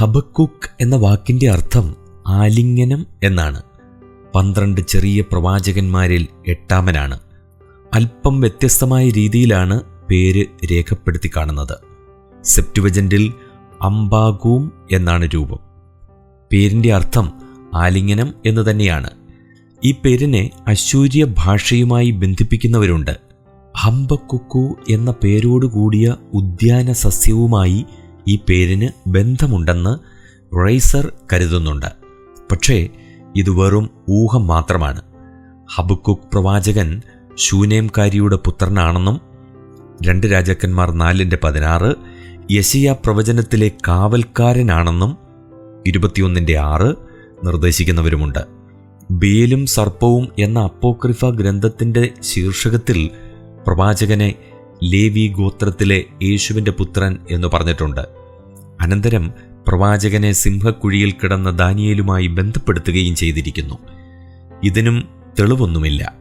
ഹബക്കുക്ക് എന്ന വാക്കിന്റെ അർത്ഥം ആലിംഗനം എന്നാണ്. പന്ത്രണ്ട് ചെറിയ പ്രവാചകന്മാരിൽ എട്ടാമനാണ്. അല്പം വ്യത്യസ്തമായ രീതിയിലാണ് പേര് രേഖപ്പെടുത്തി കാണുന്നത്. സെപ്റ്റുവജന്റിൽ അംബാഗൂം എന്നാണ് രൂപം. പേരിന്റെ അർത്ഥം ആലിംഗനം എന്ന് തന്നെയാണ്. ഈ പേരിനെ അശൂര്യ ഭാഷയുമായി ബന്ധിപ്പിക്കുന്നവരുണ്ട്. ഹംബക്കുക്കു എന്ന പേരോടുകൂടിയ ഉദ്യാന സസ്യവുമായി ഈ പേരിന് ബന്ധമുണ്ടെന്ന് റൈസർ കരുതുന്നുണ്ട്. പക്ഷേ ഇത് വെറും ഊഹം മാത്രമാണ്. ഹബുക്കുക് പ്രവാചകൻ ശൂനേംകാരിയുടെ പുത്രനാണെന്നും രണ്ട് രാജാക്കന്മാർ നാലിന്റെ പതിനാറ് യശിയ പ്രവചനത്തിലെ കാവൽക്കാരനാണെന്നും ഇരുപത്തിയൊന്നിന്റെ ആറ് നിർദ്ദേശിക്കുന്നവരുമുണ്ട്. ബേലും സർപ്പവും എന്ന അപ്പോക്രിഫ ഗ്രന്ഥത്തിന്റെ ശീർഷകത്തിൽ പ്രവാചകനെ ലേവി ഗോത്രത്തിലെ യേശുവിന്റെ പുത്രൻ എന്ന് പറഞ്ഞിട്ടുണ്ട്. അനന്തരം പ്രവാചകനെ സിംഹക്കുഴിയിൽ കിടന്ന ദാനിയേലുമായി ബന്ധപ്പെടുത്തുകയും ചെയ്തിരിക്കുന്നു. ഇതിനും തെളിവൊന്നുമില്ല.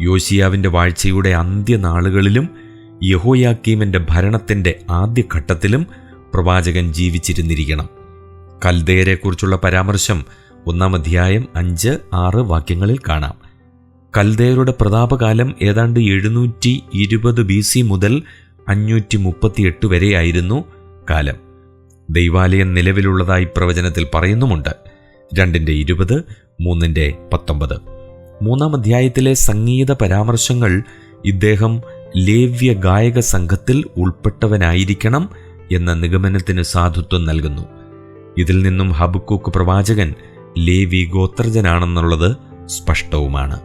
യോശിയാവിന്റെ വാഴ്ചയുടെ അന്ത്യനാളുകളിലും യഹോയാക്കീമിന്റെ ഭരണത്തിന്റെ ആദ്യഘട്ടത്തിലും പ്രവാചകൻ ജീവിച്ചിരുന്നിരിക്കണം. കൽദേയരെക്കുറിച്ചുള്ള പരാമർശം ഒന്നാം അധ്യായം അഞ്ച് ആറ് വാക്യങ്ങളിൽ കാണാം. കൽദേയരുടെ പ്രതാപകാലം ഏതാണ്ട് എഴുന്നൂറ്റി ഇരുപത് ബി സി മുതൽ അഞ്ഞൂറ്റി മുപ്പത്തിയെട്ട് വരെയായിരുന്നു കാലം. ദൈവാലയം നിലവിലുള്ളതായി പ്രവചനത്തിൽ പറയുന്നുമുണ്ട്. രണ്ടിന്റെ ഇരുപത് മൂന്നിന്റെ പത്തൊമ്പത്. മൂന്നാം അധ്യായത്തിലെ സംഗീത പരാമർശങ്ങൾ ഇദ്ദേഹം ലേവ്യ ഗായക സംഘത്തിൽ ഉൾപ്പെട്ടവനായിരിക്കണം എന്ന നിഗമനത്തിന് സാധുത്വം നൽകുന്നു. ഇതിൽ നിന്നും ഹബുക്കൂക്ക് പ്രവാചകൻ ലേവി ഗോത്രജനാണെന്നുള്ളത് സ്പഷ്ടവുമാണ്.